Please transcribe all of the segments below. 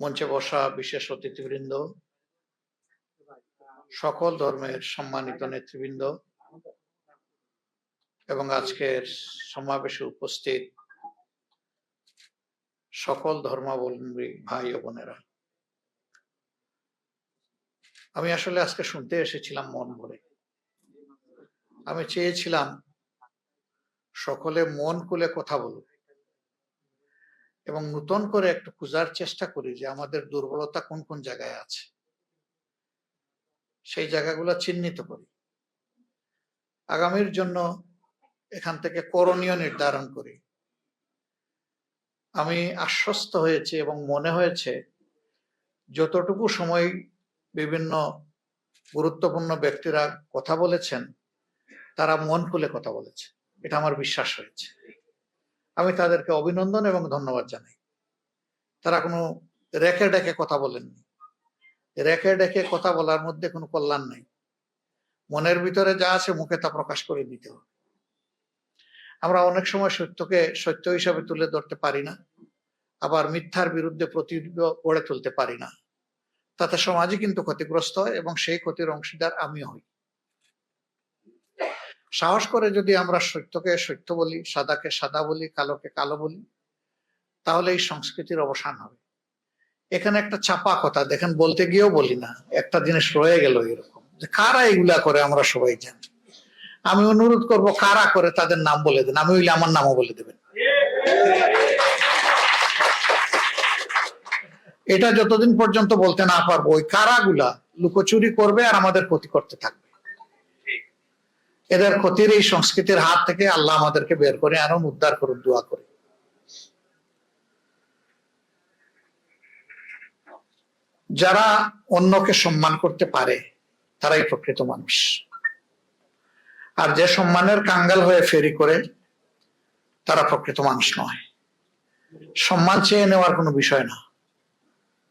মঞ্চে বসা বিশেষ অতিথিবৃন্দ, সকল ধর্মের সম্মানিত নেতৃবৃন্দ এবং আজকের সমাবেশে উপস্থিত সকল ধর্মাবলম্বী ভাই ও বোনেরা। আমি আসলে আজকে শুনতে এসেছিলাম মন ভরে। আমি চেয়েছিলাম সকলে মন খুলে কথা বলুক। এবং নতুন করে একটু খোঁজার চেষ্টা করি যে আমাদের দুর্বলতা কোন কোন জায়গায় আছে। সেই জায়গাগুলো চিহ্নিত করি। আগামীর জন্য এখান থেকে করণীয় নির্ধারণ করি। আমি আশ্বস্ত হয়েছি এবং মনে হয়েছে যতটুকু সময় বিভিন্ন গুরুত্বপূর্ণ ব্যক্তিরা কথা বলেছেন, তারা মন খুলে কথা বলেছে। এটা আমার বিশ্বাস হয়েছে। আমি তাদেরকে অভিনন্দন এবং ধন্যবাদ জানাই। তারা কোনো রেখে ডেকে কথা বলেননি। রেখে ডেকে কথা বলার মধ্যে কোনো কল্যাণ নাই। মনের ভিতরে যা আছে মুখে তা প্রকাশ করে দিতে হবে। আমরা অনেক সময় সত্যকে সত্য হিসাবে তুলে ধরতে পারি না, আবার মিথ্যার বিরুদ্ধে প্রতিরোধ গড়ে তুলতে পারি না। তাতে সমাজই কিন্তু ক্ষতিগ্রস্ত হয় এবং সেই ক্ষতির অংশীদার আমিও হই। সাহস করে যদি আমরা সত্যকে সত্য বলি, সাদাকে সাদা বলি, কালোকে কালো বলি, তাহলে এই সংস্কৃতির অবসান হবে। এখানে একটা চাপা কথা, দেখেন বলতে গিয়েও বলি না, একটা জিনিস রয়ে গেল এরকম, যে কারা এগুলা করে আমরা সবাই জানি। আমি অনুরোধ করব, কারা করে তাদের নাম বলে দেন, আমি হইলে আমার নামও বলে দেবেন। এটা যতদিন পর্যন্ত বলতে না পারব, ওই কারাগুলা লুকোচুরি করবে আর আমাদের ক্ষতি করতে থাকবে। এদের ক্ষতির এই সংস্কৃতির হাত থেকে আল্লাহ আমাদেরকে বের করে আনুন উদ্ধার করুন, দোয়া করে। যারা অন্যকে সম্মান করতে পারে, তারাই প্রকৃত মানুষ। আর যে সম্মানের কাঙ্গাল হয়ে ফেরি করে, তারা প্রকৃত মানুষ নয়। সম্মান চেয়ে নেওয়ার কোনো বিষয় না।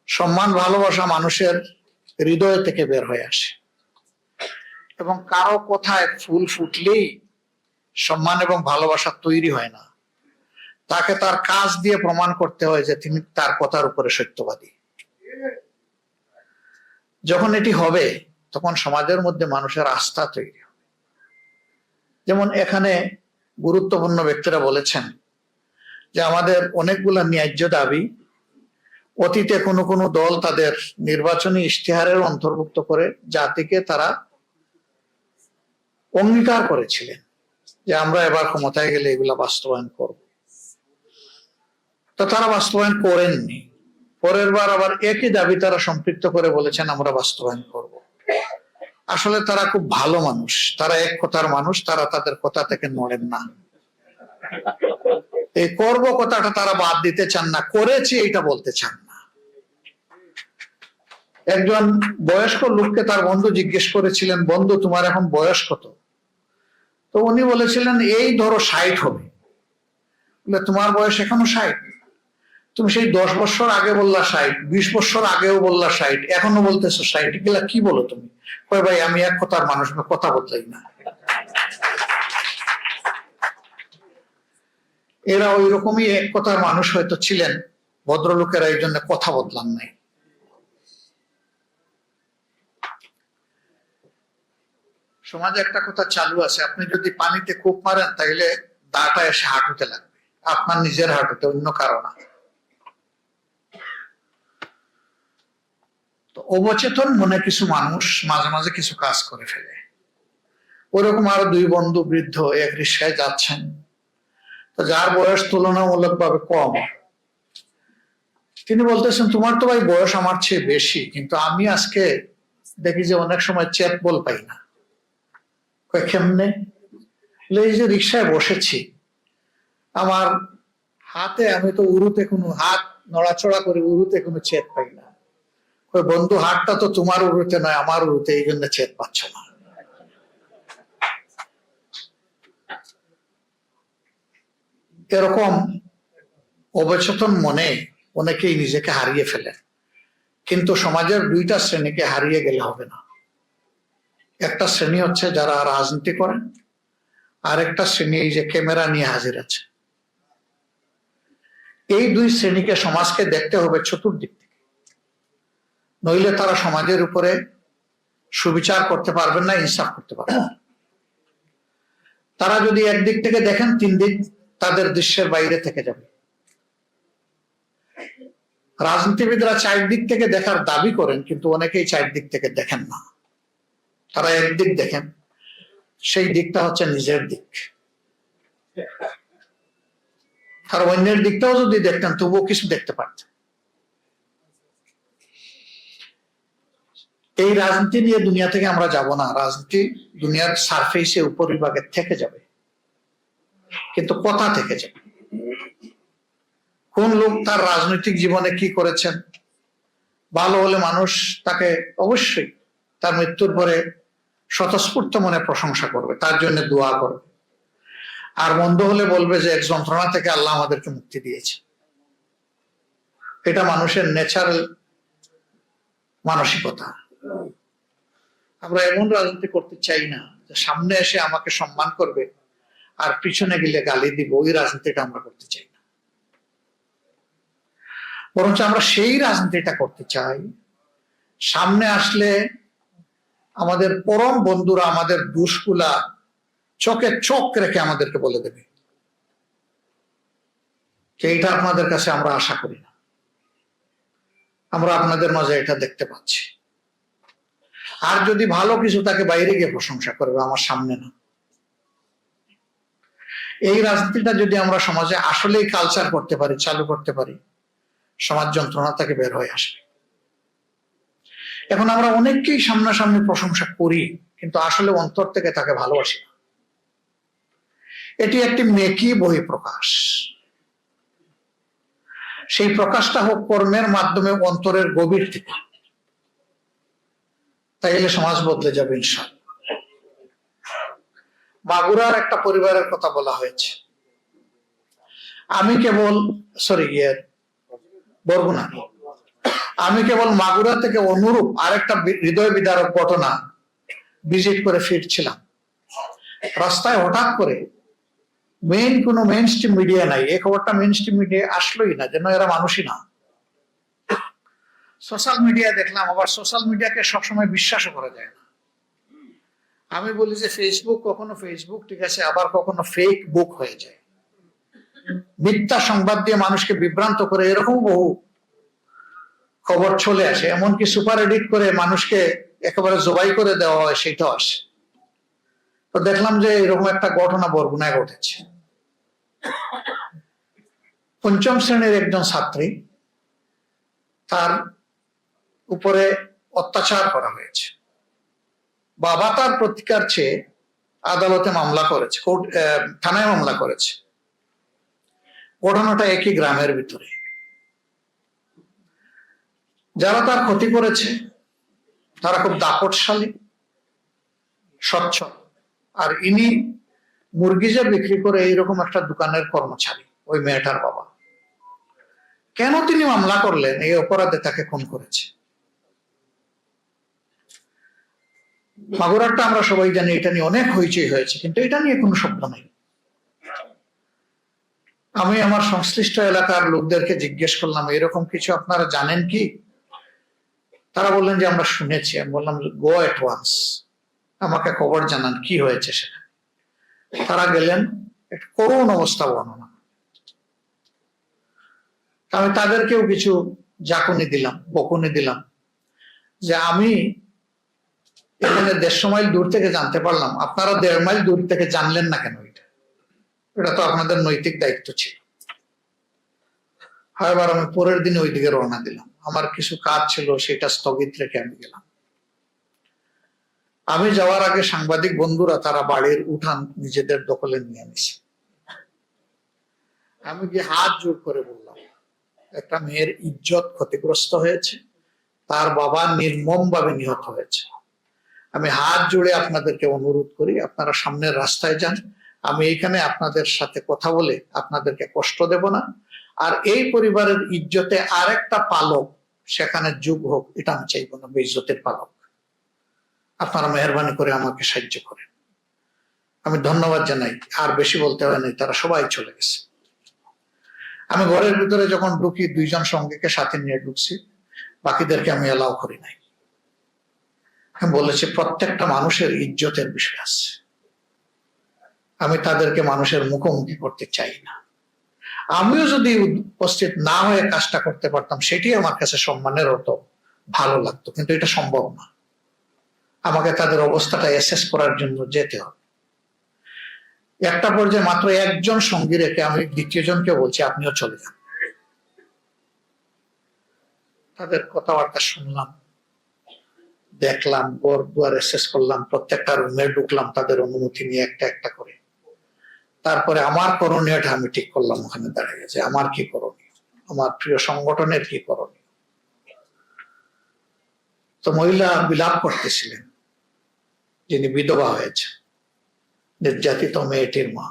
সম্মান ভালোবাসা মানুষের হৃদয় থেকে বের হয়ে আসে। এবং কারও কোথায় ফুল ফুটলেই সম্মান এবং ভালোবাসা তৈরি হয় না। তাকে তার কাজ দিয়ে প্রমাণ করতে হয় যে তিনি তার কথার উপরে সত্যবাদী। যখন এটি হবে, তখন সমাজের মধ্যে মানুষের আস্থা তৈরি হবে। যেমন এখানে গুরুত্বপূর্ণ ব্যক্তিরা বলেছেন যে আমাদের অনেকগুলা ন্যায্য দাবি, অতীতে কোনো কোনো দল তাদের নির্বাচনী ইশতেহারের অন্তর্ভুক্ত করে জাতিকে তারা অঙ্গীকার করেছিলেন যে আমরা এবার ক্ষমতায় গেলে এগুলা বাস্তবায়ন করব। তো তারা বাস্তবায়ন করেননি। পরের বার আবার একই দাবি তারা সম্পৃক্ত করে বলেছেন, আমরা বাস্তবায়ন করব। আসলে তারা খুব ভালো মানুষ। তারা এক কথার মানুষ, তারা তাদের কথা থেকে নড়েন না। এই করব কথাটা তারা বাদ দিতে চান না, করেছি এটা বলতে চান না। একজন বয়স্ক লোককে তার বন্ধু জিজ্ঞেস করেছিলেন, বন্ধু, তোমার এখন বয়স কত? তো উনি বলেছিলেন, এই ধরো ষাট হবে। তোমার বয়স এখনও ষাট। তুমি সেই দশ বছর আগে বললা ষাট, বিশ বছর আগেও বললা ষাট, এখনও বলতেছো ষাট। এগুলা কি বলো তুমি? কয়, ভাই, আমি এক কথার মানুষ কথা বদলাই না। এরা ওই রকমই এক কথার মানুষ হয়তো ছিলেন, ভদ্রলোকেরা এই জন্য কথা বদলান নাই। সমাজে একটা কথা চালু আছে, আপনি যদি পানিতে কূপ মারেন তাহলে দাটা এসে হাঁটুতে লাগবে। আপনার নিজের হাঁটুতে, অন্য কারও না। তো অবচেতন মনে কিছু মানুষ মাঝে মাঝে কিছু কাজ করে ফেলে। ওরকম আরও দুই বন্ধু বৃদ্ধ এক রিক্সায় যাচ্ছেন। যার বয়স তুলনামূলক ভাবে কম। তিনি বলতেছেন, তোমার তো ভাই বয়স আমার চেয়ে বেশি, কিন্তু আমি আজকে দেখি যে অনেক সময় চেত বল পাই না। কেমনে? এই যে রিক্সায় বসেছি। আমার হাতে আমি তো উরুতে কোনো হাত নড়াচড়া করে উরুতে কোনো চেত পাই না। কয়, বন্ধু, হাতটা তো তোমার উরুতে নয়, আমার উরুতে, এই জন্য চেত পাচ্ছ না। এরকম অবচেতন মনে অনেকেই নিজেকে হারিয়ে ফেলেন। কিন্তু সমাজের দুইটা শ্রেণীকে হারিয়ে গেলে হবে না। একটা শ্রেণি হচ্ছে যারা রাজনীতি করেন আর একটা শ্রেণি এই যে ক্যামেরা নিয়ে হাজির আছে। এই দুই শ্রেণীকে সমাজকে দেখতে হবে চতুর্দিক থেকে। নইলে তারা সমাজের উপরে সুবিচার করতে পারবেন না, ইনসাফ করতে পারবেন তারা যদি একদিক থেকে দেখেন, তিন দিক তাদের দৃশ্যের বাইরে থেকে যাবে। রাজনীতিবিদরা চারদিক থেকে দেখার দাবি করেন, কিন্তু অনেকেই চারদিক থেকে দেখেন না। তারা একদিক দেখেন, সেই দিকটা হচ্ছে নিজের দিক। আর অন্যের দিকটাও যদি দেখতেন, তবুও কিছু দেখতে পারতেন। এই রাজনীতি নিয়ে দুনিয়া থেকে আমরা যাব না। রাজনীতি দুনিয়ার সারফেসে উপরিভাগে থেকে যাবে। কিন্তু কথা থেকে যাবে। কোন লোক তার রাজনৈতিক জীবনে কি করেছেন? ভালো হলে মানুষ তাকে অবশ্যই তার মৃত্যুর পরে স্বতঃস্ফূর্ত মনে প্রশংসা করবে, তার জন্য দোয়া করবে। আর মন্দ হলে বলবে যে, এক যন্ত্রণা থেকে আল্লাহ আমাদেরকে মুক্তি দিয়েছে। এটা মানুষের ন্যাচারাল মানসিকতা। আমরা এমন রাজনীতি করতে চাই না যে, সামনে এসে আমাকে সম্মান করবে আর পিছনে গেলে গালি দিব, ওই রাজনীতিটা আমরা করতে চাই না। বরঞ্চ আমরা সেই রাজনীতিটা করতে চাই। সামনে আসলে আমাদের পরম বন্ধুরা, আমাদের দুষ্কুলা চোখে চোখ রেখে আমাদেরকে বলে দেবে। যে এইটা আপনাদের কাছে আমরা আশা করি না। আমরা আপনাদের মাঝে এটা দেখতে পাচ্ছি। আর যদি ভালো কিছু তাকে বাইরে গিয়ে প্রশংসা করবে আমার সামনে না। এই রাজনীতিটা যদি আমরা সমাজে আসলেই কালচার করতে পারি, চালু করতে পারি, সমাজ যন্ত্রণা থেকে বের হয়ে আসবে। এখন আমরা অনেককেই সামনাসামনি প্রশংসা করি, কিন্তু আসলে অন্তর থেকে তাকে ভালোবাসি না। এটি একটি মেকি বহি প্রকাশ সেই প্রকাশটা হোক কর্মের মাধ্যমে অন্তরের গভীর থেকে। তাইলে সমাজ বদলে যাবে ইনশাল মাগুরার একটা পরিবারের কথা বলা হয়েছে। আমি কেবল সরি ইয়ে বরগুনা। আমি কেবল মাগুরা থেকে অনুরূপ আরেকটা হৃদয় বিদারক ঘটনা ভিজিট করে ফিরছিলাম। রাস্তায় হঠাৎ করে মেইন কোনো মেইন স্ট্রিম মিডিয়া নাই। এই খবরটা মেইন স্ট্রিম মিডিয়া আসলোই না, যেন এরা মানুষই না। সোশ্যাল মিডিয়া দেখলাম, আবার সোশ্যাল মিডিয়াকে সবসময় বিশ্বাসও করা যায় না। আমি বলি যে ফেসবুক কখনো ফেসবুক ঠিক আছে, আবার কখনো ফেক বুক হয়ে যায়। মিথ্যা সংবাদ দিয়ে মানুষকে বিভ্রান্ত করে এরকম বহু খবর চলে আসে, এমনকি সুপার এডিট করে মানুষকে একেবারে জবাই করে দেওয়া হয় সেটাও আসে তো দেখলাম যে এরকম একটা ঘটনা বরগুনায় ঘটেছে। পঞ্চম শ্রেণির একজন ছাত্রী তার উপরে অত্যাচার করা হয়েছে। বাবা তার প্রতিকার চেয়ে আদালতে মামলা করেছে, কোর্ট থানায় মামলা করেছে। ঘটনাটা একই গ্রামের ভিতরে। যারা তার ক্ষতি করেছে, তারা খুব দাপটশালী, স্বচ্ছ। আর ইনি মুরগি যে বিক্রি করে এইরকম একটা দোকানের কর্মচারী, ওই মেয়েটার বাবা। কেন তিনি মামলা করলেন? এই অপরাধে তাকে খুন করেছে। মাগুরারটা আমরা সবাই জানি, এটা নিয়ে অনেক হইচই হয়েছে, কিন্তু এটা নিয়ে কোনো শব্দ নেই। আমি আমার সংশ্লিষ্ট এলাকার লোকদেরকে জিজ্ঞেস করলাম, এরকম কিছু আপনারা জানেন কি? তারা বললেন যে আমরা শুনেছি। আমি বললাম গো এট ওয়ান্স আমাকে খবর জানান, কি হয়েছে সেখানে। তারা গেলেন, একটা করুণ অবস্থা বর্ণনা। আমি তাদেরকেও কিছু জাকুনি দিলাম, বকুনি দিলাম, যে আমি এখানে দেড়শো মাইল দূর থেকে জানতে পারলাম। আপনারা দেড় মাইল দূর থেকে জানলেন না কেন এটা? এটা তো আপনাদের নৈতিক দায়িত্ব ছিল। হয় এবার আমি পরের দিন ওই দিকে রওনা দিলাম। আমার কিছু কাজ ছিল, সেটা স্থগিত রেখে আমি গেলাম। আমি যাওয়ার আগে সাংবাদিক বন্ধুরা তারা বাড়ির উঠান নিজেদের দখলে নিয়ে নিছে। আমি গিয়ে হাত জোর করে বললাম, একটা মেয়ের ইজ্জত ক্ষতিগ্রস্ত হয়েছে, তার বাবা নির্মম ভাবে নিহত হয়েছে। আমি হাত জুড়ে আপনাদেরকে অনুরোধ করি, আপনারা সামনের রাস্তায় যান। আমি এইখানে আপনাদের সাথে কথা বলে আপনাদেরকে কষ্ট দেব না। আর এই পরিবারের ইজ্জতে আরেকটা পালক, সেখানে যুগ হোক, এটা আমি চাইব না, বেইজ্জতের পালক। আপনারা মেহরবানি করে আমাকে সাহায্য করেন। আমি ধন্যবাদ জানাই, আর বেশি বলতে হয় নাই তারা সবাই চলে গেছে। আমি ঘরের ভিতরে যখন ঢুকি, দুইজন সঙ্গীকে সাথে নিয়ে ঢুকছি, বাকিদেরকে আমি এলাও করি নাই। আমি বলেছি, প্রত্যেকটা মানুষের ইজ্জতের বিষয় আছে। আমি তাদেরকে মানুষের মুখোমুখি করতে চাই না। আমিও যদি উপস্থিত না হয়ে কাজটা করতে পারতাম, সেটি আমার কাছে সম্মানের হতো ভালো লাগতো, কিন্তু এটা সম্ভব না। আমাকে তাদের অবস্থাটা অ্যাসেস করার জন্য যেতে হবে। একটা পর্যায়ে মাত্র একজন সঙ্গী রেখে আমি দ্বিতীয় জনকে বলছি, আপনিও চলে যান। তাদের কথাবার্তা শুনলাম, দেখলাম, ঘর দুয়ার অ্যাসেস করলাম, প্রত্যেকটা রুমে ঢুকলাম, তাদের অনুমতি নিয়ে একটা একটা করে। তারপরে আমার করণীয়টা আমি ঠিক করলাম, ওখানে দাঁড়িয়ে যে আমার কি করণীয়? আমার প্রিয় সংগঠনের কি করণীয়? তো মহিলা বিলাপ করতেছিলেন, যিনি বিধবা হয়েছে নির্যাতিত মেয়েটির মা।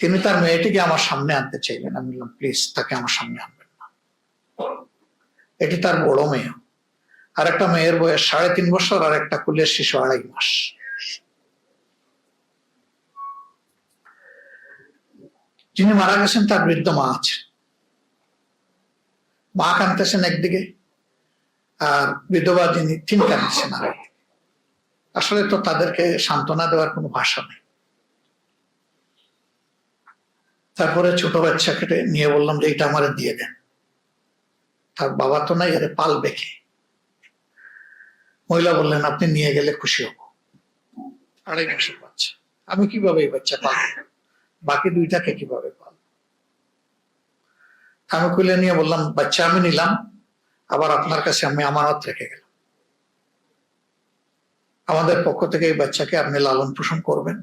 তিনি তার মেয়েটিকে আমার সামনে আনতে চাইলেন। আমি বললাম, প্লিজ, তাকে আমার সামনে আনবেন না। এটি তার বড় মেয়ে। আর একটা মেয়ের বয়স সাড়ে তিন বছর আর একটা কুলের শিশু আড়াই মাস। যিনি মারা গেছেন, তার বৃদ্ধ মা আছে। মা কানতেছেন একদিকে, আর বিধবা যিনি, তিনি কানতেছেন আর আসলে তো তাদেরকে সান্ত্বনা দেওয়ার কোনো ভাষা নেই। তারপরে ছোট বাচ্চাকে নিয়ে বললাম যে এটা আমারে দিয়ে দেন। তার বাবা তো নাই আরে পালবে কে মহিলা বললেন, আপনি নিয়ে গেলে খুশি হব। আড়াই মাসের বাচ্চা। আমি কীভাবে এই বাচ্চা পালবো? বাকি দুইটাকে কীভাবে পালবো আমি খুলে নিয়ে বললাম, বাচ্চা, আমি নিলাম। আবার আপনার কাছে আমি আমানত রেখে গেলাম। আমাদের পক্ষ থেকে এই বাচ্চাকে আপনি লালন পোষণ করবেন।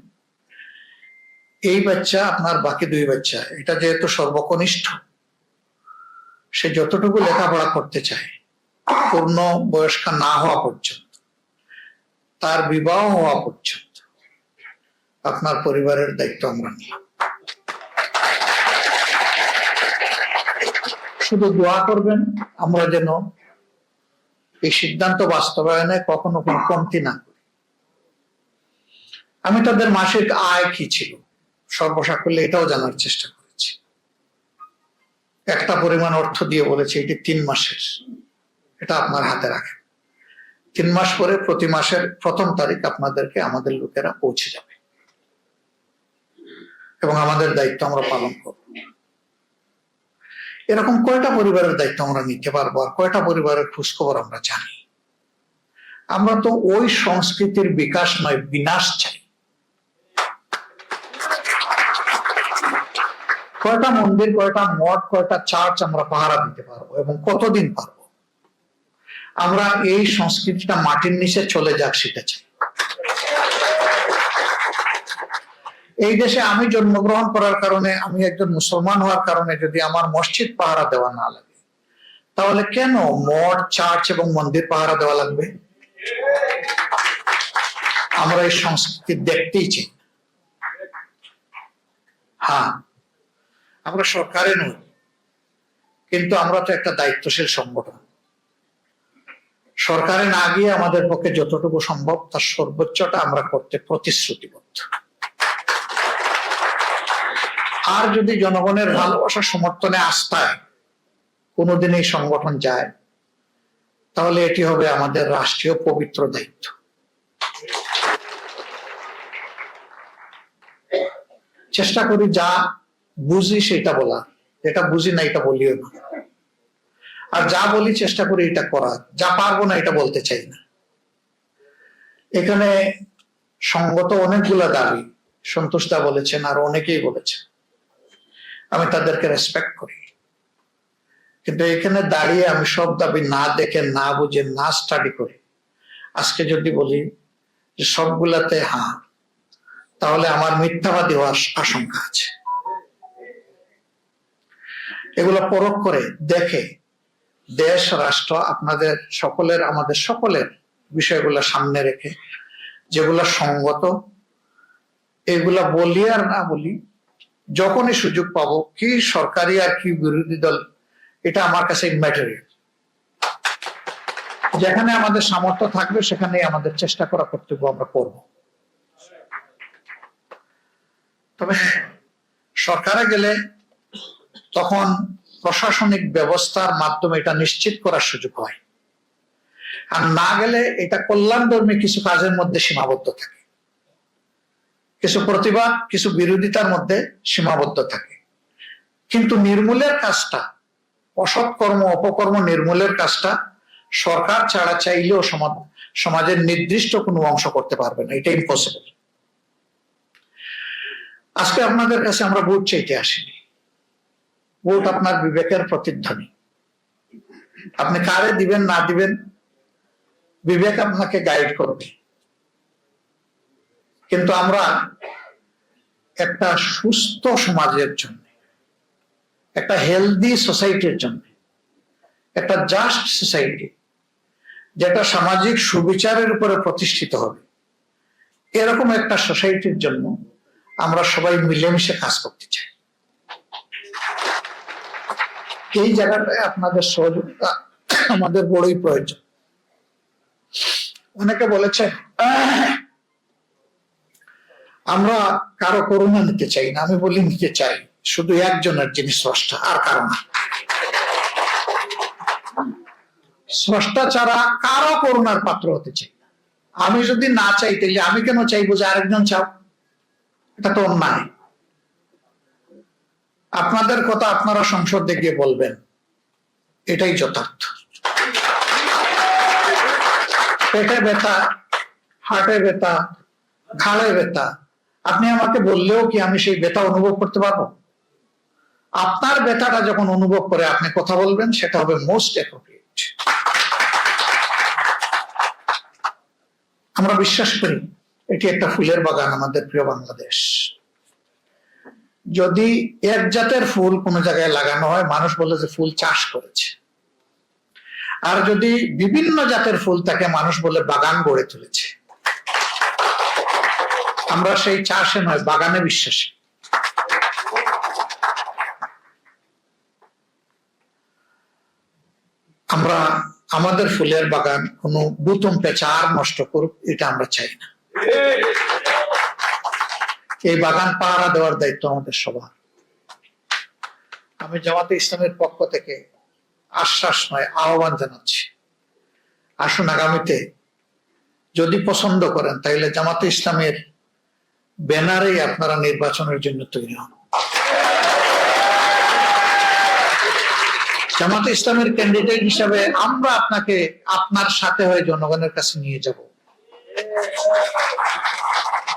এই বাচ্চা, আপনার বাকি দুই বাচ্চা, এটা যেহেতু সর্বকনিষ্ঠ, সে যতটুকু লেখাপড়া করতে চায়, পূর্ণ বয়স্ক না হওয়া পর্যন্ত, তার বিবাহ হওয়া পর্যন্ত, আপনার পরিবারের দায়িত্ব আমরা নিলাম। শুধু দোয়া করবেন, আমরা যেন এই সিদ্ধান্ত বাস্তবায়নে কখনো কোনো কমতি না করি। আমি তাদের মাসিক আয় কি ছিল, সর্বসাকল্যে এটাও জানার চেষ্টা করেছি। একটা পরিমাণ অর্থ দিয়ে বলেছে, এটি তিন মাসের। এটা আপনার হাতে রাখেন। তিন মাস পরে প্রতি মাসের প্রথম তারিখ আপনাদেরকে আমাদের লোকেরা পৌঁছে যাবে। এবং আমাদের দায়িত্ব আমরা পালন করব। এরকম কয়টা পরিবারের দায়িত্ব আমরা নিতে পারব আর কয়টা পরিবারের খোঁজখবর আমরা জানি? আমরা তো ওই সংস্কৃতির বিকাশ নয়, বিনাশ চাই। কয়টা মন্দির, কয়টা মঠ, কয়টা চার্চ আমরা পাহারা দিতে পারব এবং কতদিন পারব? আমরা এই সংস্কৃতিটা মাটির নিচে চলে যাক, সেটা চাই। এই দেশে আমি জন্মগ্রহণ করার কারণে আমি একজন মুসলমান হওয়ার কারণে যদি আমার মসজিদ পাহারা দেওয়া না লাগে, তাহলে কেন মঠ, চার্চ এবং মন্দির পাহারা দেওয়া লাগবে? আমরা এই সংস্কৃতি দেখতেই চাই। হ্যাঁ আমরা সরকারে নই, কিন্তু আমরা তো একটা দায়িত্বশীল সংগঠন। সরকারে না গিয়ে আমাদের পক্ষে যতটুকু সম্ভব তার সর্বোচ্চটা আমরা করতে প্রতিশ্রুতিবদ্ধ। আর যদি জনগণের ভালোবাসা সমর্থনে আস্থায় কোনোদিন এই সংগঠন যায়, তাহলে এটি হবে আমাদের রাষ্ট্রীয় পবিত্র দায়িত্ব। চেষ্টা করি যা বুঝি সেটা বলা। এটা বুঝি না, এটা বলিও না। আর যা বলি চেষ্টা করি এটা করা। যা পারব না, এটা বলতে চাই না। এখানে সঙ্গত অনেকগুলা দাবি। সন্তোষ বলেছেন, আর অনেকেই বলেছেন। আমি তাদেরকে রেসপেক্ট করি। কিন্তু এখানে দাঁড়িয়ে আমি সব দাবি না দেখে, না বুঝে, না স্টাডি করে। আজকে যদি বলি যে সবগুলাতে হ্যাঁ তাহলে আমার মিথ্যাবাদী হওয়ার আশঙ্কা আছে। এগুলো পরখ করে দেখে দেশ, রাষ্ট্র, আপনাদের সকলের, আমাদের সকলের বিষয়গুলো সামনে রেখে যেগুলো সঙ্গত, এগুলা বলি আর না বলি যখনই সুযোগ পাবো, কি সরকারি আর কি বিরোধী দল, এটা আমার কাছে ইম্যাটেরিয়াল যেখানে আমাদের সামর্থ্য থাকবে সেখানে আমাদের চেষ্টা করা কর্তব্য আমরা করব। তবে সরকারে গেলে তখন প্রশাসনিক ব্যবস্থার মাধ্যমে এটা নিশ্চিত করার সুযোগ হয়। আর না গেলে এটা কল্যাণধর্মী কিছু কাজের মধ্যে সীমাবদ্ধ থাকে। কিছু প্রতিবাদ কিছু বিরোধিতার মধ্যে সীমাবদ্ধ থাকে। কিন্তু নির্মূলের কাজটা, অসৎ কর্ম, অপকর্ম নির্মূলের কাজটা সরকার ছাড়া চাইলেও সমাজ, সমাজের নির্দিষ্ট কোনো অংশ করতে পারবে না। এটা ইম্পসিবল আজকে আপনাদের কাছে আমরা ভোট চাইতে আসিনি। ভোট আপনার বিবেকের প্রতিধ্বনি। আপনি কারে দিবেন, না দিবেন, বিবেক আপনাকে গাইড করবে। কিন্তু আমরা একটা সুস্থ সমাজের জন্য, একটা হেলদি সোসাইটির জন্য, একটা জাস্ট সোসাইটি যেটা সামাজিক সুবিচারের উপরে প্রতিষ্ঠিত হবে, এরকম একটা সোসাইটির জন্য আমরা সবাই মিলেমিশে কাজ করতে চাই। এই জায়গাটায় আপনাদের সহযোগিতা, আমাদের বড়ই প্রয়োজন। অনেকে বলেছেন আমরা কারও করুণা নিতে চাই না, আমি বলি নিতে চাই। শুধু একজনের জিনিস স্রষ্টা, আর কারও না। স্রষ্টা ছাড়া কারও করুণার পাত্র হতে চাই আমি যদি না চাই, তাহলে আমি কেন চাইব যে আরেকজন চাও? এটা তো অন্যায়। আপনাদের কথা আপনারা সংসদে গিয়ে বলবেন। এটাই যথার্থ। পেটে ব্যথা হাটে ব্যথা, ঘাড়ে ব্যথা আপনি আমাকে বললেও কি আমি সেই ব্যথা অনুভব করতে পারব? আপনার ব্যথাটা যখন অনুভব করে আপনি কথা বলবেন, সেটা হবে মোস্ট অ্যাপ্রোপ্রিয়েট আমরা বিশ্বাস করি, এটি একটা ফুলের বাগান আমাদের প্রিয় বাংলাদেশ। যদি এক জাতের ফুল কোনো জায়গায় লাগানো হয়, মানুষ বলে যে ফুল চাষ করেছে। আর যদি বিভিন্ন জাতের ফুল তাকে মানুষ বলে বাগান গড়ে তুলেছে। আমরা সেই চাষে নয়, বাগানে বিশ্বাসী। আমরা আমাদের ফুলের বাগান কোনো বুতম পেঁচা আর নষ্ট করুক, এটা আমরা চাই না। এই বাগান পাহারা দেওয়ার দায়িত্ব আমাদের সবার। আমি জামাতে ইসলামের পক্ষ থেকে আশ্বাস নয়, আহ্বান জানাচ্ছি। আসুন আগামীতে যদি পছন্দ করেন তাহলে জামাতে ইসলামের ব্যানারেই আপনারা নির্বাচনের জন্য তৈরি হন। জামাত ইসলামের ক্যান্ডিডেট হিসাবে আমরা আপনাকে আপনার সাথে হয়ে জনগণের কাছে নিয়ে যাব।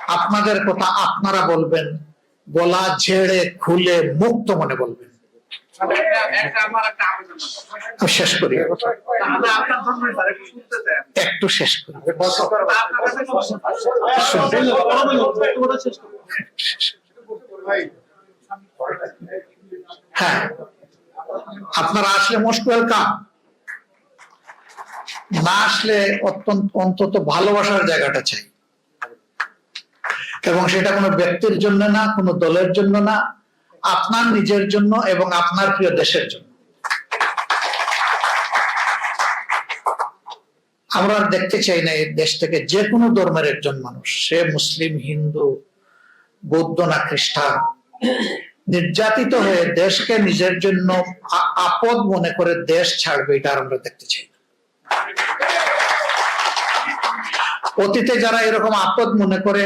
আপনাদের কথা আপনারা বলবেন, গলা ঝেড়ে খুলে মুক্ত মনে বলবেন। আমি শেষ করি। একটু শেষ করি হ্যাঁ। আপনারা আসলে মোস্ট ওয়েলকাম। না আসলে অত্যন্ত অন্তত ভালোবাসার জায়গাটা চাই। এবং সেটা কোনো ব্যক্তির জন্য না কোনো দলের জন্য না আপনার নিজের জন্য এবং আপনার প্রিয় দেশের জন্য। আমরা আর দেখতে চাই না, এই দেশ থেকে যে কোনো ধর্মের একজন মানুষ, সে মুসলিম, হিন্দু, বৌদ্ধ না খ্রিস্টান, নির্যাতিত হয়ে দেশকে নিজের জন্য আপদ মনে করে দেশ ছাড়বে, এটা আর আমরা দেখতে চাই অতীতে যারা এরকম আপদ মনে করে,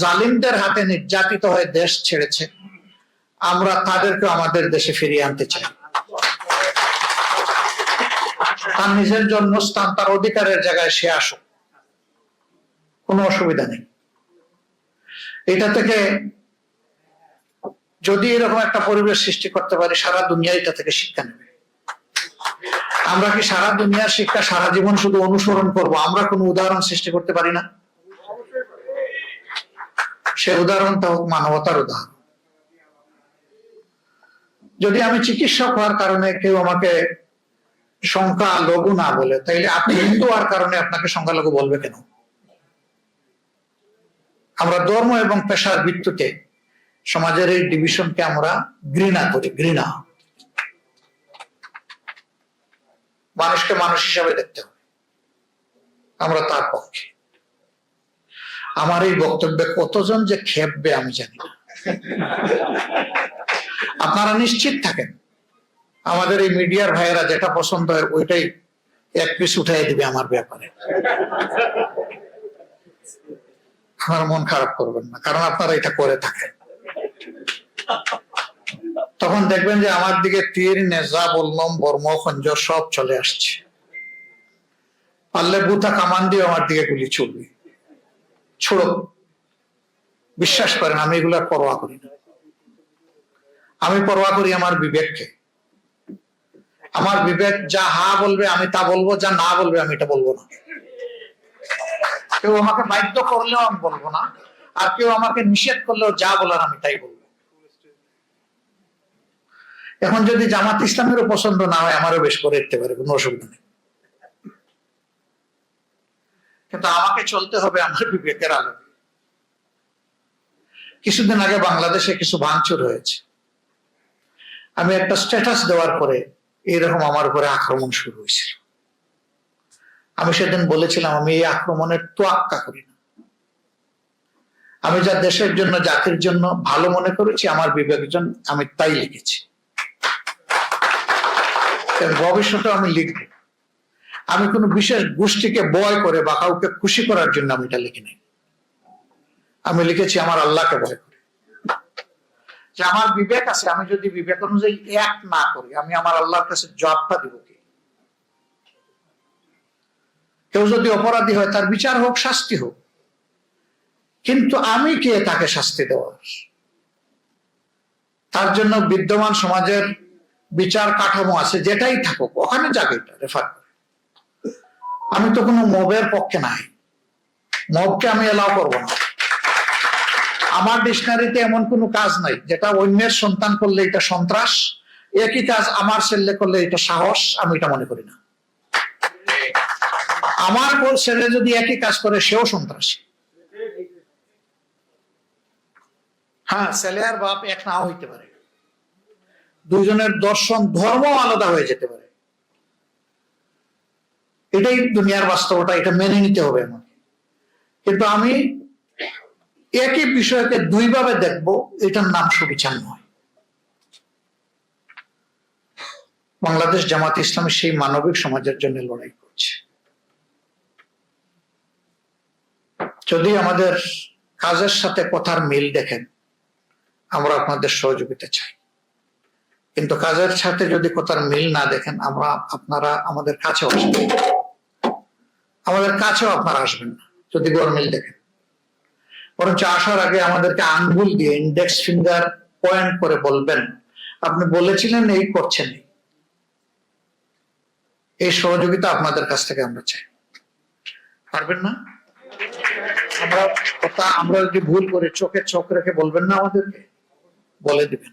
জালিমদের হাতে নির্যাতিত হয়ে দেশ ছেড়েছে আমরা তাদেরকে আমাদের দেশে ফিরিয়ে আনতে চাই। তার নিজের জন্মস্থান তার অধিকারের জায়গায় সে আসুক। কোনো অসুবিধা নেই। এটা থেকে যদি এরকম একটা পরিবেশ সৃষ্টি করতে পারি, সারা দুনিয়া এটা থেকে শিক্ষা নেবে। আমরা কি সারা দুনিয়ার শিক্ষা, সারা জীবন শুধু অনুসরণ করব? আমরা কোনো উদাহরণ সৃষ্টি করতে পারি না। সে উদাহরণটা হোক মানবতার উদাহরণ। যদি আমি চিকিৎসক হওয়ার কারণে কেউ আমাকে সংখ্যা লঘু না বলে, তাইলে আপনি হিন্দু হওয়ার কারণে আপনাকে সংখ্যালঘু বলবে কেন? আমরা ধর্ম এবং পেশার ভিত্তিতে সমাজের এই ডিভিশনকে আমরা ঘৃণা করি, ঘৃণা। মানুষকে মানুষ হিসাবে দেখতে হবে। আমরা তার পক্ষে। আমার এই বক্তব্যে কতজন যে খেপবে আমি জানি না। আপনারা নিশ্চিত থাকেন। আমাদের এই মিডিয়ার ভাইয়েরা যেটা পছন্দ হয় ওইটাই এক পিস উঠাই দিবে আমার ব্যাপারে। আমার মন খারাপ করবেন না, কারণ আপনারা এটা করে থাকেন। তখন দেখবেন যে আমার দিকে তীর, নেজা, বললম বর্ম খঞ্জর সব চলে আসছে। পারলে বুথা কামান দিয়ে আমার দিকে গুলি চলবে ছোড়ো। বিশ্বাস করেন, আমি এগুলার পরোয়া করি না। আমি পরোয়া করি আমার বিবেককে। আমার বিবেক যা হা বলবে আমি তা বলব, যা না বলবে আমি এটা বলব না। কেউ আমাকে বাধ্য করলেও আমি বলব না, আর কেউ আমাকে নিষেধ করলেও যা বলার আমি তাই বলব। এখন যদি জামাত ইসলামেরও পছন্দ না হয়, আমারও বেশ করে দিতে পারে, কোনো অসুবিধা নেই। কিন্তু আমাকে চলতে হবে আমার বিবেকের আলো। কিছুদিন আগে বাংলাদেশে কিছু ভাঙচুর হয়েছে। আমি একটা স্ট্যাটাস দেওয়ার পরে এরকম আমার উপরে আক্রমণ শুরু হয়েছিল। আমি সেদিন বলেছিলাম, আমি এই আক্রমণের তোয়াক্কা করি না। আমি যা দেশের জন্য, জাতির জন্য ভালো মনে করেছি, আমার বিবেকের জন্য আমি তাই লিখেছি। ভবিষ্যতে আমি লিখব। আমি কোনো বিশেষ গোষ্ঠীকে বয় করে বা কাউকে খুশি করার জন্য আমি এটা লিখি নাই। আমি লিখেছি, আমার আল্লাহকে করে। যে আমার বিবেক আছে, আমি যদি বিবেক অনুযায়ী এক না করি, আমি আমার আল্লাহর কাছে জবাবটা দিব কি? কেউ যদি অপরাধী হয়, তার বিচার হোক, শাস্তি হোক। কিন্তু আমি কে তাকে শাস্তি দেওয়ার? তার জন্য বিদ্যমান সমাজের বিচার কাঠামো আছে, যেটাই থাকুক, ওখানে যাবে এটা রেফার করে। আমি তো কোনো মবের পক্ষে নাই। মবকে আমি এলাও করব না। আমার ডিকশনারিতে এমন কোনো কাজ নাই, যেটা অন্যের সন্তান করলে এটা সন্ত্রাস, একই কাজ আমার ছেলে করলে এটা সাহস, আমি এটা মনে করি না। আমার ছেলে যদি একই কাজ করে, সেও সন্ত্রাসী। হ্যাঁ ছেলে আর বাপ এক নাও হইতে পারে। দুজনের দর্শন ধর্ম আলাদা হয়ে যেতে পারে। এটাই দুনিয়ার বাস্তবতা, এটা মেনে নিতে হবে আমাকে। কিন্তু আমি একই বিষয়কে দুইভাবে দেখব, এটার নাম সুবিচার নয়। বাংলাদেশ জামাত ইসলামী সেই মানবিক সমাজের জন্য লড়াই করছে। যদি আমাদের কাজের সাথে কথার মিল দেখেন, আমরা আপনাদের সহযোগিতা চাই। কিন্তু কাজের সাথে যদি কথার মিল না দেখেন, আমরা আপনারা আমাদের কাছেও আসবেন আমাদের কাছেও আপনারা আসবেন না, যদি গরমিল দেখেন। বরঞ্চ আসার আগে আমাদেরকে আঙ্গুল দিয়ে ইন্ডেক্স ফিঙ্গার পয়েন্ট করে বলবেন। আপনি বলেছিলেন এই করছেন। এই। সহযোগিতা আপনাদের কাছ থেকে আমরা চাই। পারবেন না? আমরা আমরা যদি ভুল করে, চোখে চোখ রেখে বলবেন না আমাদেরকে? বলে দিবেন।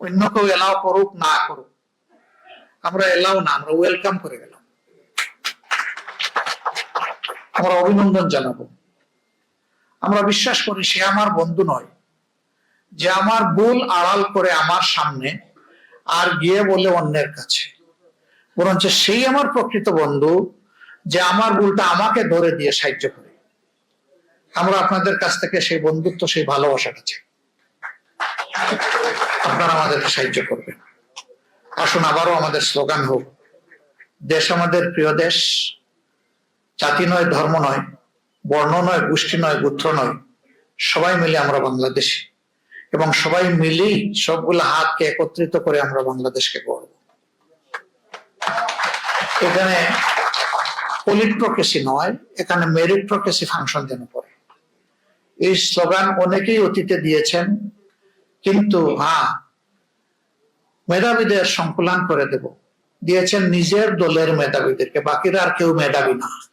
অন্য কেউ এলাও করুক, না করুক। আমরা এলাও না, আমরা ওয়েলকাম করে গেলাম। আমরা অভিনন্দন জানাব। আমরা বিশ্বাস করি সে আমার বন্ধু নয়, যে আমার ভুল আড়াল করে আমার সামনে আর গিয়ে বলে অন্যের কাছে। বরঞ্চ সেই আমার প্রকৃত বন্ধু, যে আমার ভুলটা আমাকে ধরে দিয়ে সাহায্য করে। আমরা আপনাদের কাছ থেকে সেই বন্ধুত্ব, সেই ভালোবাসাটা চাই। আপনারা আমাদেরকে সাহায্য করবেন। আসুন আবারও আমাদের স্লোগান হোক, দেশ আমাদের প্রিয় দেশ, জাতি নয়, ধর্ম নয়। বর্ণ নয়, গোষ্ঠী নয়, গোত্র নয়, সবাই মিলে আমরা বাংলাদেশি। এবং সবাই মিলেই সবগুলো হাতকে একত্রিত করে আমরা বাংলাদেশকে গড়ব। এখানে পলিট্রোক্রেসি নয়, এখানে মেরিট্রোক্রেসি ফাংশন যেন পড়ে। এই স্লোগান অনেকেই অতীতে দিয়েছেন, কিন্তু হ্যাঁ মেধাবীদের সংকুলান করে দেব। দিয়েছেন নিজের দলের মেধাবীদেরকে, বাকিরা আর কেউ মেধাবী না।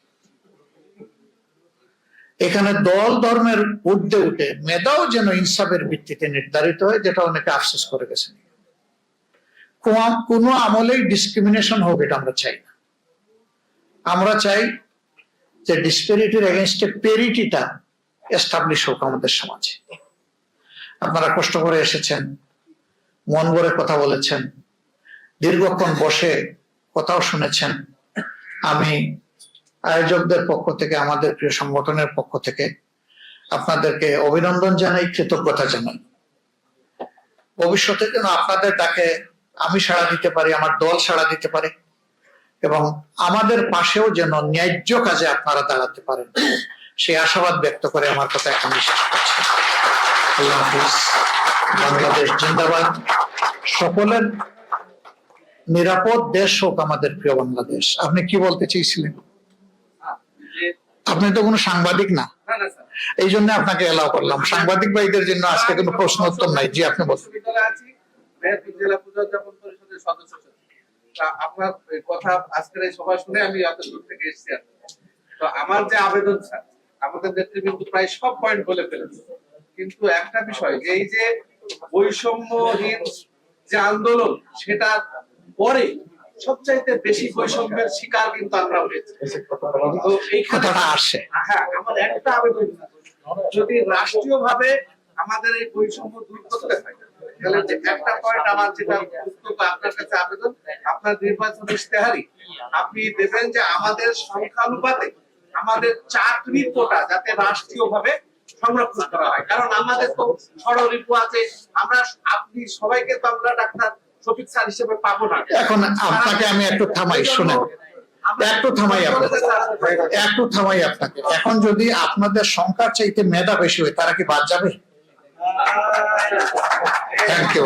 এখানে দল ধর্মের ঊর্ধ্বে উঠে মেধাও যেন ইনসাফের ভিত্তিতে নির্ধারিত হয়, যেটা অনেকে আফসোস করে গেছেন। কোনো আমলেই ডিসক্রিমিনেশন হোক, এটা আমরা চাই না। আমরা চাই যে ডিসপেরিটির এগেনস্টে পেরিটিটা এস্টাবলিশ হোক আমাদের সমাজে। আপনারা কষ্ট করে এসেছেন, মন ভরে কথা বলেছেন, দীর্ঘক্ষণ বসে কথাও শুনেছেন। আমি আয়োজকদের পক্ষ থেকে, আমাদের প্রিয় সংগঠনের পক্ষ থেকে আপনাদেরকে অভিনন্দন জানাই, কৃতজ্ঞতা জানাই। ভবিষ্যতে যেন আপনাদের ডাকে আমি সাড়া দিতে পারি, আমার দল সাড়া দিতে পারে এবং আমাদের পাশেও যেন ন্যায্য কাজে আপনারা দাঁড়াতে পারেন, সেই আশাবাদ ব্যক্ত করে আমার কথা এখন শেষ করছি। বাংলাদেশ জিন্দাবাদ। সকলের নিরাপদ দেশ হোক আমাদের প্রিয় বাংলাদেশ। আপনি কি বলতে চেয়েছিলেন? আপনি তো কোনো সাংবাদিক না। এই জন্য আপনাকে এলাও করলাম। সাংবাদিক ভাইদের জন্য আজকে কোনো প্রশ্ন উত্তর নাই। জি আপনি বলুন। বিশ্ববিদ্যালয়ে আছি। মেহেরপুর জেলা পূজা উদযাপন পরিষদের সদস্য আপনার কথা আজকের এই সভা শুনে আমি এত দূর থেকে এসেছি তো আমার যে আবেদন স্যার আমাদের নেতৃবৃন্দ প্রায় সব পয়েন্ট বলে ফেলেছে। কিন্তু একটা বিষয় এই যে বৈষম্যহীন যে আন্দোলন সেটা পরে সবচাইতে বেশি বৈষম্যের শিকার কিন্তু আমরা হয়েছি। তো এইখানে আসে। হ্যাঁ আমার একটা আবেদন যদি রাষ্ট্রীয় ভাবে আমাদের এই বৈষম্য দূর করতে হয় তাহলে যে একটা পয়েন্ট আমার যেটা আপনার কাছে আবেদন আপনার নির্বাচন ইশতেহারি আপনি দেবেন যে আমাদের সংখ্যানুপাতে আমাদের চাকরি কোটা যাতে রাষ্ট্রীয় ভাবে সংরক্ষণ করা হয়। কারণ আমাদের তো আছে আমরা আপনি সবাইকে তো আমরা ডাক্তার এখন আপনাকে আমি একটু থামাই শুনেন। একটু থামাই আপনাকে। একটু থামাই আপনাকে। এখন যদি আপনাদের সংখ্যার চাইতে মেধা বেশি হয় তারা কি বাদ যাবে? Thank you